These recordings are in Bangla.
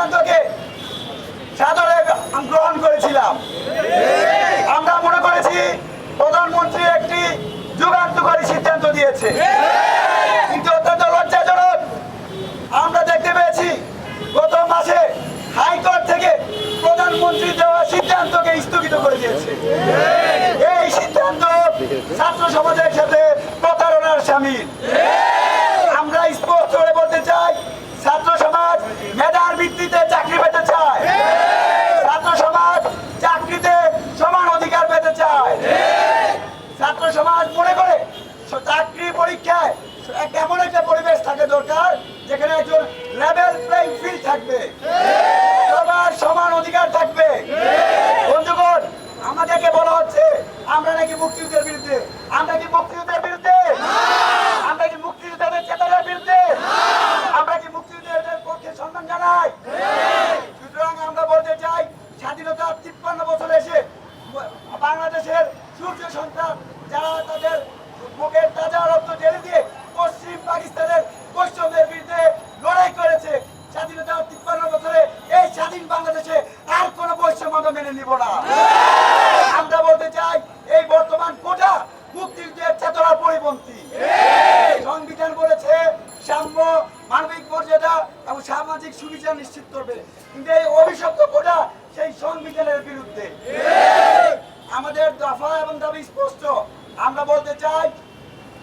সিদ্ধান্তকে সাদরে গ্রহণ করেছিলাম। আমরা মনে করেছি প্রধানমন্ত্রী একটি যুগান্তকারী সিদ্ধান্ত দিয়েছে। কিন্তু অত্যন্ত লজ্জাজনক, আমরা দেখতে পেয়েছি গত মাসে হাইকোর্ট থেকে প্রধানমন্ত্রী দেওয়া সিদ্ধান্তকে স্থগিত করে দিয়েছে। এই সিদ্ধান্ত ছাত্র সমাজের সাথে প্রতারণার সামিল। সন্তান যারা তাদের বুকের তাজা রক্ত ঢেলে দিয়ে পশ্চিম পাকিস্তানের বৈষ্ণবদের বিরুদ্ধে লড়াই করেছে স্বাধীনতার তিপ্পান্ন বছরে এই স্বাধীন বাংলাদেশে আর কোনো বৈষম্য মেনে নিব না। আমরা বলতে চাই, এই বর্তমান কোটা মুক্তিযুদ্ধের চেতনার পরিপন্থী। সংবিধান বলেছে, সাম্য, মানবিক মর্যাদা এবং সামাজিক সুবিধা নিশ্চিত করবে। কিন্তু এই অভিশপ্ত কোটা সেই সংবিধানের এবং দাবি স্পষ্ট। আমরা বলতে চাই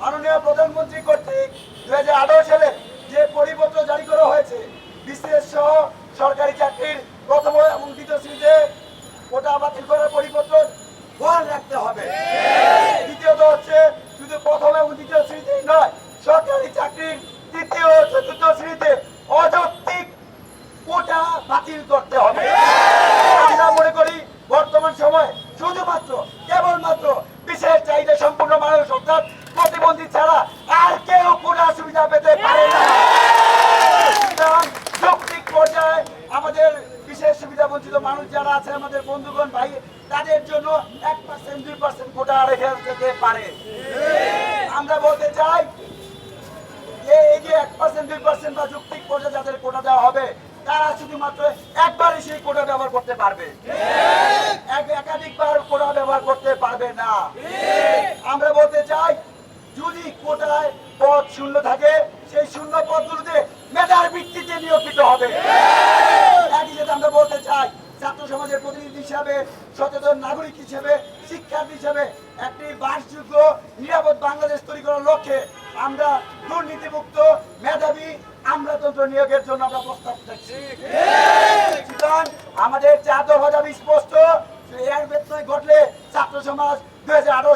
মাননীয় প্রধানমন্ত্রী কর্তৃক দুই সালে যে পরিপত্র জারি করা হয়েছে বিশেষ সহ সরকারি চাকরির প্রথম এবং দ্বিতীয় শ্রেণীতে কোটা বাতিল করার পরিপত্র বহাল রাখতে হবে। দ্বিতীয়ত হচ্ছে শুধু প্রথম এবং দ্বিতীয় শ্রেণীতেই নয় সরকারি চাকরির তৃতীয় ও চতুর্থ শ্রেণীতে অযৌক্তিক কোটা বাতিল করতে হবে আমরা মনে করি বর্তমান সময় শুধুমাত্র কেবলমাত্র বিশেষ চাহিদা সম্পূর্ণ মানুষ অর্থাৎ প্রতিবন্ধী ছাড়া আর কেউ কোটা সুবিধা পেতে পারে না সুতরাং যৌক্তিক পর্যায়ে আমাদের বিশেষ সুবিধা বঞ্চিত মানুষ যারা আছে, আমাদের বন্ধুগণ, ভাই, তাদের জন্য এক পার্সেন্ট দুই পার্সেন্ট কোটা রেখে যেতে পারে। আমরা বলতে চাই এই যে এক পার্সেন্ট দুই পার্সেন্ট বা যাদের কোটা দেওয়া হবে, তারা শুধুমাত্র একবারই সেই কোটা ব্যবহার করতে পারবে। একাধিকবার কোটা ব্যবহার করতে পারবে না। আমরা বলতে চাই, যদি কোটায় পদ শূন্য থাকে, সেই শূন্য পদগুলোতে মেধার ভিত্তিতে নিয়োজিত হবে একই সাথে আমরা বলতে চাই ছাত্র সমাজের প্রতিনিধি হিসাবে, সচেতন নাগরিক হিসেবে, শিক্ষার্থী হিসেবে একটি বাসযোগ্য, নিরাপদ বাংলাদেশ তৈরি করার লক্ষ্যে আমরা দুর্নীতিমুক্ত, মেধাবী আমলাতন্ত্র নিয়োগের জন্য আমরা প্রস্তাব দিচ্ছি। আমাদের দফা দাবি স্পষ্ট ঘটলে ছাত্র সমাজ দুই হাজার আঠারো